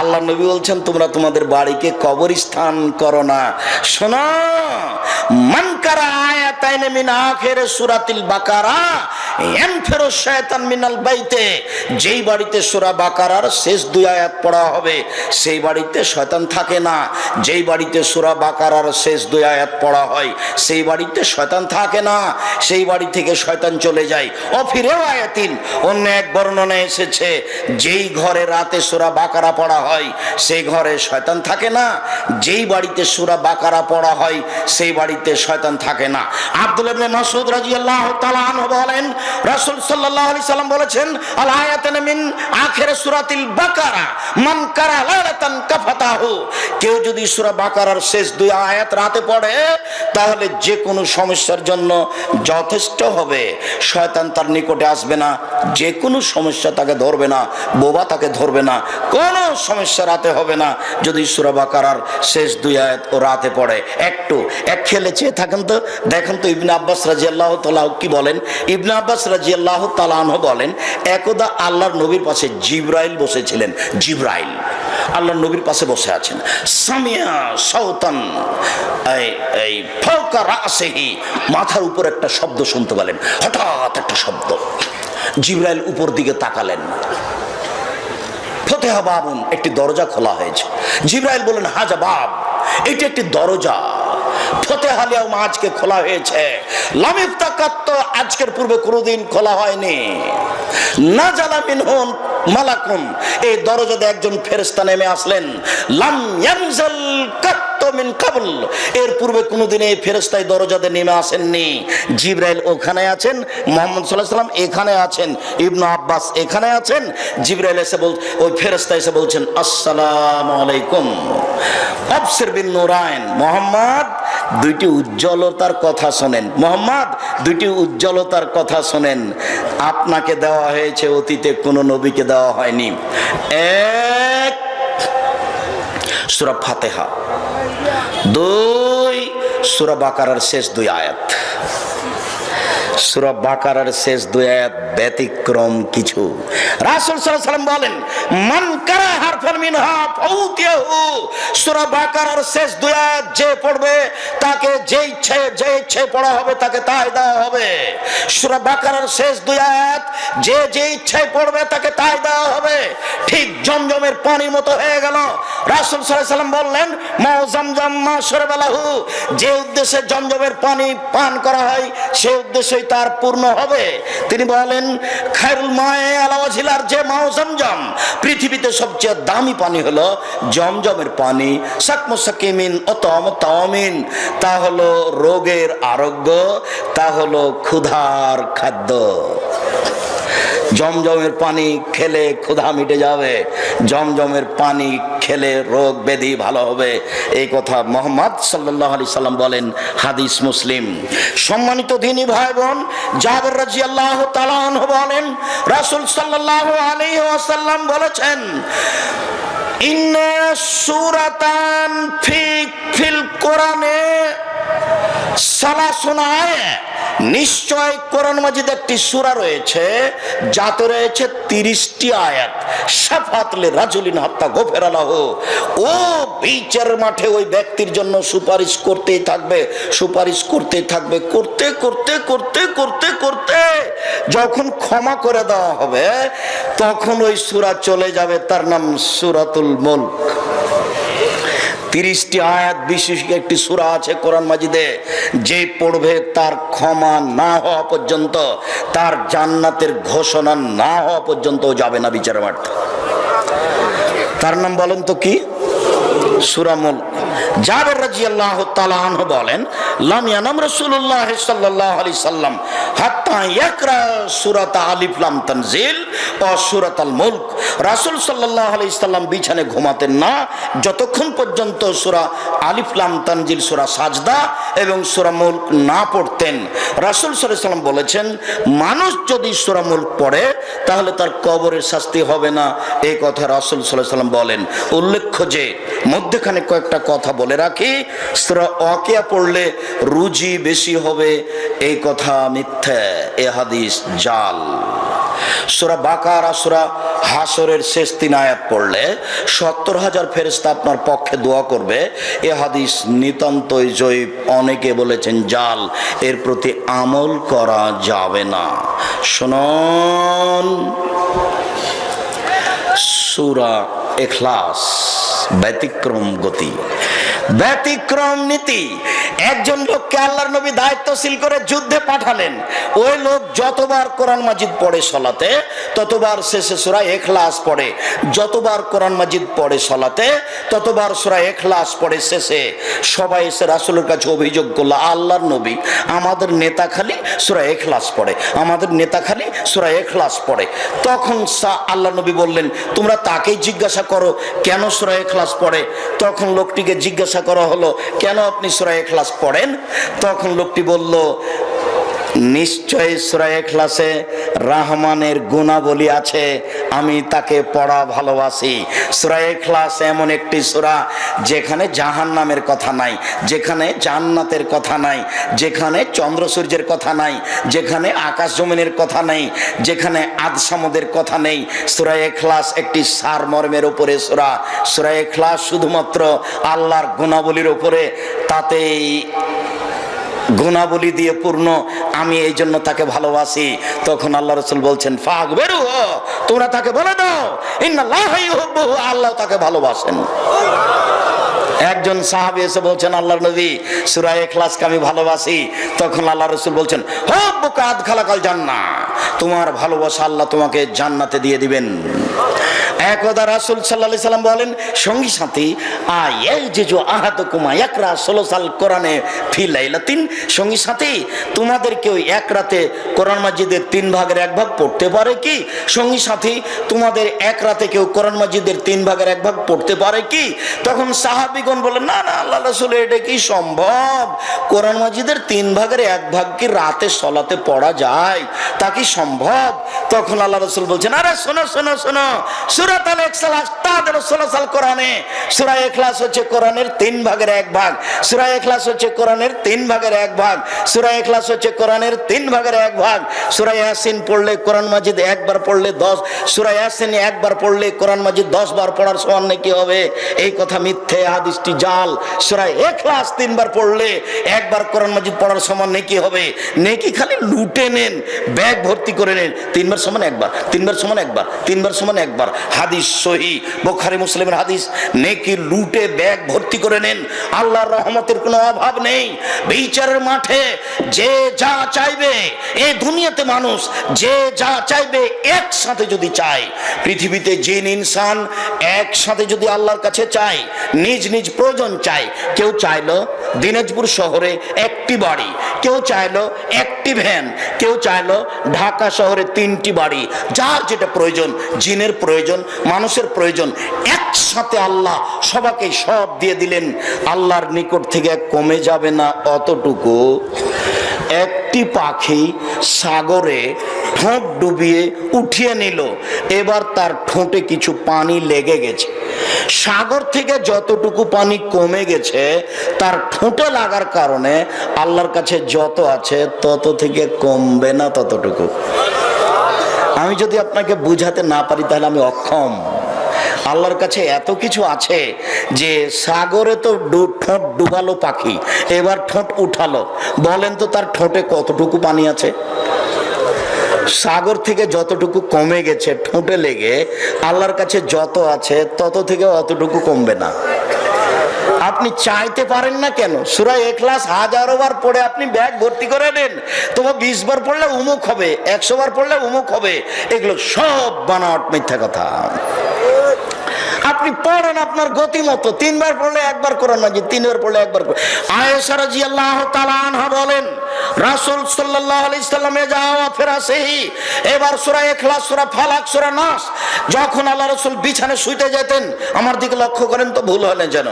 আল্লাহ নবী বলছেন তোমরা তোমাদের বাড়িকে কবরস্থান করো না। শোনো মানকারা আয়াতাইনে মিন আখিরে সূরাতিল বাকারা, ইয়ানফিরু শায়তান মিনাল বাইতে, যেই বাড়িতে সূরা বাকারার শেষ দুই আয়াত পড়া হবে, সেই বাড়িতে শয়তান থাকে না। যেই বাড়িতে সূরা বাকারার শেষ দুই আয়াত পড়া হয়, সেই বাড়িতে শয়তান থাকে না। সেই বাড়ি থেকে শয়তান চলে যায়। ও ফিরেও আয়াতিন, অন্য এক বর্ণনায় এসেছে, যেই ঘরে রাতে সূরা বাকারা পড়া হয় সেই ঘরে শয়তান থাকে না। যেই বাড়িতে সূরা বাকারা পড়া হয়, সেই বাড়িতে শয়তান থাকে না। আব্দুল ইবনে মাসউদ রাদিয়াল্লাহু তাআলা আনহু বলেন, রাসূল সাল্লাল্লাহু আলাইহি সাল্লাম বলেছেন, আল আয়াতান মিন আখির সূরাতিল বাকারা, মান কারা লালাতান কাফাতাহু। কেউ যদি সূরা বাকারার শেষ দুই আয়াত রাতে পড়ে, তাহলে যে কোনো সমস্যার জন্য যথেষ্ট হবে। শয়তান তার নিকটে আসবে না যে কোনো সমস্যা তাকে ধরবে না, বোবা তাকে ধরবে না, কোনো সমস্যা রাতে হবে না। যদি সূরা বাকারার শেষ দুই আয়াত ও রাতে পড়ে, একটু, এক খেলে চেয়ে থাকেন তো, দেখেন তো ইবনে আব্বাস রাজি আল্লাহ তালাহ কি বলেন? ইবনে আব্বাস রাজি আল্লাহ তালাহ বলেন, একদা আল্লাহর নবীর পাশে জিব্রাইল বসেছিলেন। জিব্রাইল, আল্লাহর নবীর পাশে বসে আছেন। সামিয়া সৌতান এই ফৌকা মাথার উপর একটা শব্দ শুনতে পেলেন, হঠাৎ একটা শব্দ। জিব্রাইল উপর দিকে তাকালেন। ফতেহা বাবুন, একটি দরজা খোলা হয়েছে। জিব্রাইল বলেন হাজা বাব এটি একটি দরজা। ফতেহালিয়াও আজকে খোলা হয়েছে। লামিফতাকাত তো আজকের পূর্বে কোনোদিন খোলা হয়নি। না জালা মিনহুন মালাকুন। এই দরজাতে একজন ফেরেশতা নেমে আসলেন। লাম ইয়ানজাল কাত্ত মিন কাবল। এর পূর্বে কোনোদিন এই ফেরেশতাই দরজাতে নেমে আসেননি। জিব্রাইল ওখানে আছেন, মোহাম্মদ সাল্লাহ সাল্লাম এখানে আছেন, ইবনু আব্বাস এখানে আছেন। জিব্রাইল এসে বল, ওই ফেরেশতা এসে বলছেন, আসসালামু আলাইকুম। আফসির বিন নুরাইন, মোহাম্মদ দুইটি উজ্জ্বলতার কথা শোনেন। মোহাম্মদ, দুইটি উজ্জ্বলতার কথা শোনেন। আপনাকে দেওয়া হয়েছে, অতীতে কোনো নবীকে দেওয়া হয়নি। এক, সুরা ফাতেহা। দুই, সুরা বাকারার শেষ দুই আয়াত। সুরা বাকারার শেষ দুই আয়াত ব্যতিক্রম কিছু। রাসূল সাল্লাল্লাহু আলাইহি বলেন, মান কারা হারফান মিনহা ফাউতিয়াহু সূরা বাকারার শেষ দুই যে পড়বে, তাকে যে ইচ্ছে যে ইচ্ছে পড়া হবে, তাকে তাই দেওয়া হবে। সূরা বাকারার শেষ দুই যে যে ইচ্ছায় পড়বে, তাকে তাই দেওয়া হবে। ঠিক জমজমের পানির মতো হয়ে গেল। রাসূল সাল্লাল্লাহু আলাইহি সাল্লাম বললেন মাও জামজাম মা শরবালাহু। যে উদ্দেশ্যে জমজমের পানি পান করা হয় সেই উদ্দেশ্যেই তার পূর্ণ হবে। তিনি বলেন, খায়রুল মায়ে আলাওয়াজিলার যে মাও জমজম, পৃথিবীতে সবচেয়ে দামি পানি হলো জমজমের পানি। সাকমো সাকিমিন অতম তাওমিন। তা হলো রোগের আরোগ্য, তা হলো ক্ষুধার খাদ্য। জমজমের পানি খেলে ক্ষুধা মিটে যাবে। জমজমের পানি খেলে রোগ ব্যাধি ভালো হবে। এই কথা মোহাম্মদ সাল্লাহ আলি সাল্লাম বলেন হাদিস মুসলিম। সম্মানিত দিনী ভাই বোন জাবের রাজি আল্লাহ বলেন, রাসুল সাল্লাহ আলী ওয়াসাল্লাম বলেছেন, ইন্না সুরাতান ফি, ফিল কোরআনে সালাসুনায় নিশ্চয় কোরআন মাজিদ একটি সূরা রয়েছে, যাতে রয়েছে তিরিশটি আয়াত। সাফাতলে রাজুলিন হত্যা গোফের আলাহ। ও বিচারের মাঠে ওই ব্যক্তির জন্য সুপারিশ করতেই থাকবে, সুপারিশ করতেই থাকবে, করতে করতে করতে করতে করতে। যখন ক্ষমা করে দেওয়া হবে, তখন ওই সূরা চলে যাবে, তার নাম সুরাতুল মুলক। তিরিশটি আয়াত বিশেষ একটি সূরা আছে কোরআন মাজিদে, যে পড়বে তার ক্ষমা না হওয়া পর্যন্ত, তার জান্নাতের ঘোষণা না হওয়া পর্যন্ত যাবে না বিচার মাঠ। তার নাম বলেন তো কি? সুরামুল জাবের রাদিয়াল্লাহু তাআলা আনহু বলেন, লাম ইয়ানাম রাসূলুল্লাহ সাল্লাল্লাহু আলাইহি সাল্লাম হাত্তা ইয়াকরা সূরাত আলিফ লাম তানজিল ও সূরাতুল মুলক রাসূল আলাইহি সাল্লাম বিছানে ঘুমাতেন না। যতক্ষণ পর্যন্ত সূরা আলিফ লাম তানজিল, সূরা সাজদা এবং সূরা মুলক না পড়তেন, রাসূল সাল্লাম বলেছেন, মানুষ যদি সূরা মুলক পড়ে, তাহলে তার কবরের শাস্তি হবে না। এই কথা রাসূল আলাইহি সাল্লাম বলেন। উল্লেখ্য যে, মধ্যখানে কয়েকটা কথা বলে রাখি। সুরা ওয়াকিয়া পড়লে রুজি বেশি হবে। এই কথা মিথ্যা, এ হাদিস জাল। সুরা বাকার, সুরা হাসরের শেষ তিন আয়াত পড়লে সত্তর হাজার ফেরেস্তা আপনার পক্ষে দোয়া করবে। এ হাদিস নিতান্তই জয়ীব। অনেকে বলেছেন, জাল, এর প্রতি আমল করা যাবে না। শুনুন, সুরা এখলাস, ব্যতিক্রম গতি। ব্যতিক্রম নীতি একজন লোককে আল্লাহর নবী দায়িত্বশীল করে যুদ্ধে পাঠালেন। ওই লোক যতবার কোরআন মাজিদ পড়ে সলাতে, ততবার শেষে সুরা এখলাস পড়ে। যতবার কোরআন মাজিদ পড়ে সলাতে, ততবার সুরা এখলাস পড়ে শেষে। সবাই এসে রাসুলের কাছে অভিযোগ করল, আল্লাহর নবী আমাদের নেতা খালি সুরা এখলাস পড়ে, আমাদের নেতা খালি সুরা এখলাস পড়ে। তখন সা- আল্লাহ নবী বললেন, তোমরা তাকেই জিজ্ঞাসা করো, কেন সুরা এখলাস পড়ে? তখন লোকটিকে জিজ্ঞাসা করা হলো, কেন আপনি সুরা এখলাস পড়েন তখন লোকটি বলল নিশ্চয় সুরা এখলাসে রাহমানের গুণাবলী আছে, আমি তাকে পড়া ভালোবাসি। সুরা এখলাস এমন একটি সুরা যেখানে জাহান নামের কথা নাই, যেখানে জান্নাতের কথা নাই, যেখানে চন্দ্র সূর্যের কথা নাই, যেখানে আকাশ জমিনের কথা নেই, যেখানে আদসামদের কথা নেই। সুরা এখলাস একটি সার মর্মের উপরে সুরা। সুরা এখলাস শুধুমাত্র আল্লাহর গুণাবলীর উপরে, তাতেই গুণাবলী দিয়ে পূর্ণ, আমি এই জন্য তাকে ভালোবাসি। তখন আল্লাহ রসুল বলছেন ফাগ বেরু তোমরা তাকে বলে দাও আল্লাহ তাকে ভালোবাসেন। একজন সাহাবি এসে বলছেন, আল্লাহর নবী, সুরা এখলাসকে আমি ভালোবাসি। তখন আল্লাহ রসুল বলছেন হব্বুকা আদখালাকাল জান্না তোমার ভালোবাসা আল্লাহ তোমাকে জান্নাতে দিয়ে দিবেন। একদা রাসুল সাল্লাহ সাল্লাম বলেন, সঙ্গী সাথী যে আহাত কুমা ষোলো সাল কোরআনে সঙ্গী সাথী তোমাদের কেউ এক রাতে কোরআন মাজিদের তিন ভাগের এক ভাগ পড়তে পারে কি? সঙ্গী সাথী, তোমাদের এক রাতে কেউ কোরআন মাজিদের তিন ভাগের এক ভাগ পড়তে পারে কি? তখন সাহাবিগণ বলেন না না, আল্লাহ রসুল, এটা কি সম্ভব? কোরআন মাজিদের তিন ভাগের এক ভাগ কি রাতে সলাতে পড়া যায়? তা কি সম্ভব? তখন আল্লাহ রসুল বলছেন, আরে শোনো শোনো শোনো সুরাত আল তাদের ষোলো সাল কোরআনে, সুরা এখলাস হচ্ছে কোরআনের তিন ভাগের এক ভাগ, সুরা এখলাস হচ্ছে কোরআনের তিন ভাগের এক ভাগ, সুরা এখলাস হচ্ছে কোরআনের তিন ভাগের এক ভাগ, সুরা ইয়াসিন পড়লে কোরআন মাজিদ একবার পড়লে দশ, সুরা ইয়াসিন একবার পড়লে কোরআন মাজিদ দশ বার পড়ার সমান নাকি হবে? এই কথা মিথ্যে হাদিসটি জাল, সুরা এখলাস তিনবার পড়লে একবার কোরআন মাজিদ পড়ার সমান নেকি হবে? নেকি খালি লুটে নেন, ব্যাগ ভর্তি করে নেন, তিনবার সমান একবার, তিনবার সমান একবার, তিনবার সমান একবার। হাদিস সহি, বোখারি মুসলিমের হাদিস, নেকি লুটে ব্যাগ ভর্তি করে নেন, আল্লাহর রহমতের কোনো অভাব নেই। বিচারের মাঠে যে যা চাইবে, এ দুনিয়াতে মানুষ যে যা চাইবে একসাথে যদি চায়, পৃথিবীতে জিন, ইনসান একসাথে যদি আল্লাহর কাছে চায়, নিজ নিজ প্রয়োজন চায় কেউ চাইলো দিনাজপুর শহরে একটি বাড়ি, কেউ চাইলো একটি ভ্যান, কেউ চাইলো ঢাকা শহরে তিনটি বাড়ি। যার যেটা প্রয়োজন, জিনের প্রয়োজন, মানুষের প্রয়োজন, একসাথে আল্লাহ সবাকে সব দিয়ে দিলেন। আল্লাহর নিকট থেকে কমে যাবে না অতটুকু। একটি পাখি সাগরে ঠোঁট ডুবিয়ে উঠিয়ে নিল। এবার তার ঠোঁটে কিছু পানি লেগে গেছে। সাগর থেকে যতটুকু পানি কমে গেছে, তার ঠোঁটে লাগার কারণে আল্লাহর কাছে যত আছে তত থেকে কমবে না ততটুকু। আমি যদি আপনাকে বুঝাতে না পারি, তাহলে আমি অক্ষম। আল্লাহর কাছে এত কিছু আছে যে সাগরে তো ঠোঁট ডুবালো পাখি, এবার ঠোঁট উঠালো। বলেন তো তার ঠোঁটে কতটুকু পানি আছে? সাগর থেকে যতটুকু কমে গেছে, ঠোঁটে লেগে, আল্লাহর কাছে যত আছে, তত থেকে অতটুকু কমবে না। আপনি চাইতে পারেন না কেন? সুরায় এক্লাস হাজারো বার পড়ে আপনি ব্যাগ ভর্তি করে নেন। তোমার বিশ বার পড়লে উমুক হবে, একশো বার পড়লে উমুক হবে। এগুলো সব বানাওয়াট মিথ্যা কথা। আপনি পড়েন আপনার গতি মতো তিনবার পড়লে একবার কোরআন মাজিদ, তিনবার পড়লে একবার আয়েশা রাদিয়াল্লাহু তাআলা আনহা বলেন, রাসূল সাল্লাল্লাহু আলাইহি সাল্লামে যাওয়া ফেরা সেই। এবার সূরা ইখলাস, সূরা ফালাক, সূরা নাস, যখন আল্লাহ রাসূল বিছানে শুইতে যেতেন আমার দিকে লক্ষ্য করেন তো ভুল হলেন যেন।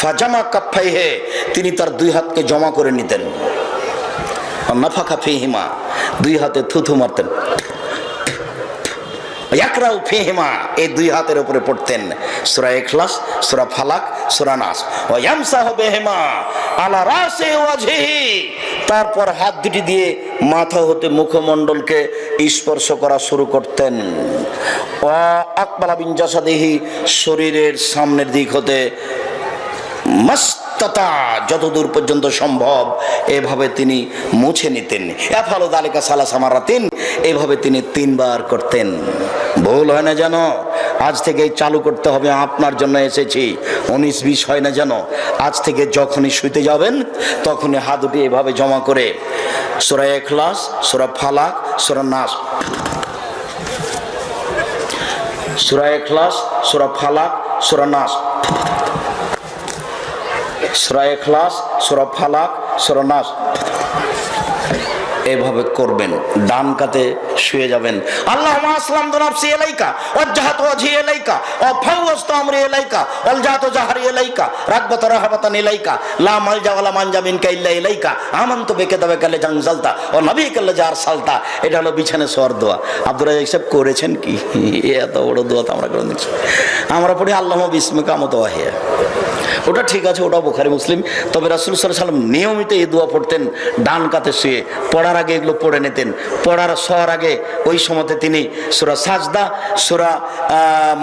ফাজামা কাফাইহে তিনি তার দুই হাতকে জমা করে নিতেন। নাফাকা ফিহিমা, দুই হাতে থুথু মারতেন। একরাও ফিহিমা, এই দুই হাতের উপরে পড়তেন। সূরা ইখলাস, সূরা ফালাক, সূরা নাস। ও ইয়ামসাহু বিহিমা আলা রাসি ওয়াজহি তারপর হাত দুটি দিয়ে মাথা হতে মুখমণ্ডলকে স্পর্শ করা শুরু করতেন। ও আকবালা বিন জাসাদেহি শরীরের সামনের দিক হতে মাস্তাতা যতদূর পর্যন্ত সম্ভব, এভাবে তিনি মুছে নিতেন। এফালো দালিকা সালা সামারাতিন এভাবে তিনি তিনবার করতেন। ভুল হয় না জানো আজ থেকে চালু করতে হবে, আপনার জন্য এসেছি। উনিশ বিশ হয় না যেন? আজ থেকে যখনই শুইতে যাবেন, তখনই হাত দুটি এভাবে জমা করে সোরা এখলাস সোরা ফালাক সোরা নাস। সোরা এখলাস সোরা ফালাক সোরা নাস। সুরা এখলাস সুরা ফালাক সুরা এভাবে করবেন, ডান কাতে শুয়ে যাবেন। আল্লাহ আসলাম তো নাফসি এলাইকা ওয়াজ্জাহাতু ওয়াজহি এলাইকা ফাওয়াজতু আমরি এলাইকা ওয়ালজাতু জাহরি এলাইকা, রাগবাত রাহাবাতান এলাইকা, লা মাল মালজা ওয়ালা মানজা মিনকা ইল্লা ইলাইকা আমানতু বিকা তাওয়াক্কালে জানজালতা, ও নবিকাল্লা জার সালতা এটা হলো বিছানে শোয়ার দোয়া। আব্দুর রাজাক সাহেব করেছেন কি? এত বড় দোয়া তো আমরা করে দিচ্ছি আমরা পড়ি, আল্লাহ বিসমিকা মত ওয়াহিয়া। ওটা ঠিক আছে ওটা বোখারি মুসলিম। তবে রাসুল সাল্লাহ সাল্লাম নিয়মিত এই দোয়া পড়তেন, ডান কাতে শুয়ে। পড়ার আগে এগুলো পড়ে নিতেন। পড়ার শোয়ার আগে ওই সময়তে তিনি সুরা সাজদা, সুরা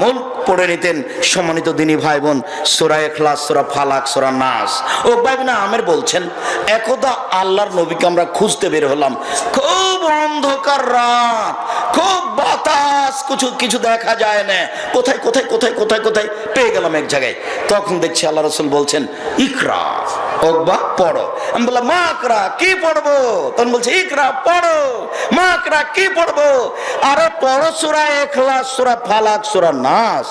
মুল পড়ে নিতেন। সম্মানিত দিনী ভাই বোন সুরা এখলাস সুরা ফালাক, সুরা নাস। ও না আমের বলছেন, একদা আল্লাহর নবীকে আমরা খুঁজতে বের হলাম। খুব অন্ধকার রাত, খুব বাতাস, কিছু কিছু দেখা যায় না। কোথায় কোথায় কোথায় কোথায় কোথায়? পেয়ে গেলাম এক জায়গায়। তখন দেখছি আল্লাহ রসুল বলছেন, ইকরা। ওকবা পড়ো। আমি বললাম, মা আকরা, কি পড়ব? তখন বলছে, ইকরা, পড়ো। মা আকরা, কি পড়ব? আরে পড়ো সুরা এখলাস সুরা ফালাক, সুরা নাস।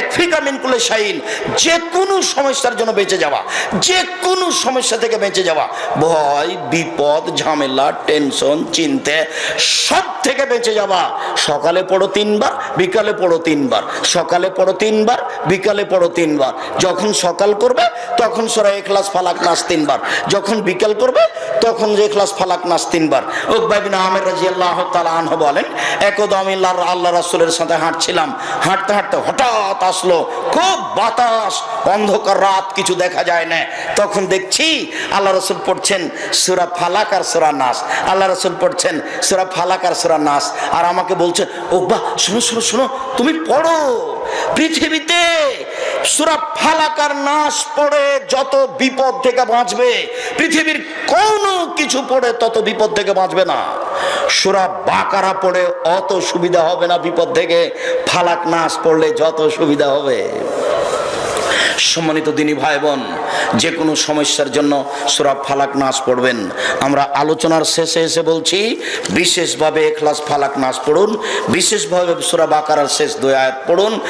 একফিকা মিনকুলে শাইন যে কোনো সমস্যার জন্য বেঁচে যাওয়া যে কোনো সমস্যা থেকে বেঁচে যাওয়া, ভয়, বিপদ, ঝামেলা, টেনশন, চিন্তে, সব থেকে বেঁচে যাওয়া। সকালে পড়ো তিনবার, বিকালে পড়ো তিনবার, সকালে পড়ো তিনবার, বিকালে পড়ো তিনবার। যখন সকাল করবে, তখন সোরা এখলাস ফালাক নাস তিনবার। যখন বিকাল করবে, তখন যে এখলাস ফালাক নাস তিনবার। উকবাবিন আহমেদ রাজি আল্লাহ আনহ বলেন, একদম আমি আল্লাহ রাসুলের সাথে হাঁটছিলাম। হাঁটতে হাঁটতে হঠাৎ আসলো, খুব বাতাস, অন্ধকার রাত, কিছু দেখা যায় না। তখন দেখছি আল্লাহ রসুল পড়ছেন সুরা ফালাক আর সুরা নাস। আল্লাহ রসুল পড়ছেন সুরা ফালাক আর সুরা নাস। আর আমাকে বলছে ও বা শোনো শোনো শোনো, তুমি পড়ো। পৃথিবীতে সুরা ফালাকার নাশ পড়ে যত বিপদ থেকে বাঁচবে, পৃথিবীর কোনো কিছু পড়ে তত বিপদ থেকে বাঁচবে না। সুরা বাকারা পড়ে অত সুবিধা হবে না বিপদ থেকে, ফালাক নাশ পড়লে যত সুবিধা হবে। সম্মানিত দিনী ভাই বোন যে কোনো সমস্যার জন্য সুরা ফালাক নাচ পড়বেন। আমরা আলোচনার শেষে এসে বলছি, বিশেষভাবে এখলাস ফালাক নাচ পড়ুন, বিশেষভাবে সুরা বাকারার শেষ দু আয়াত পড়ুন।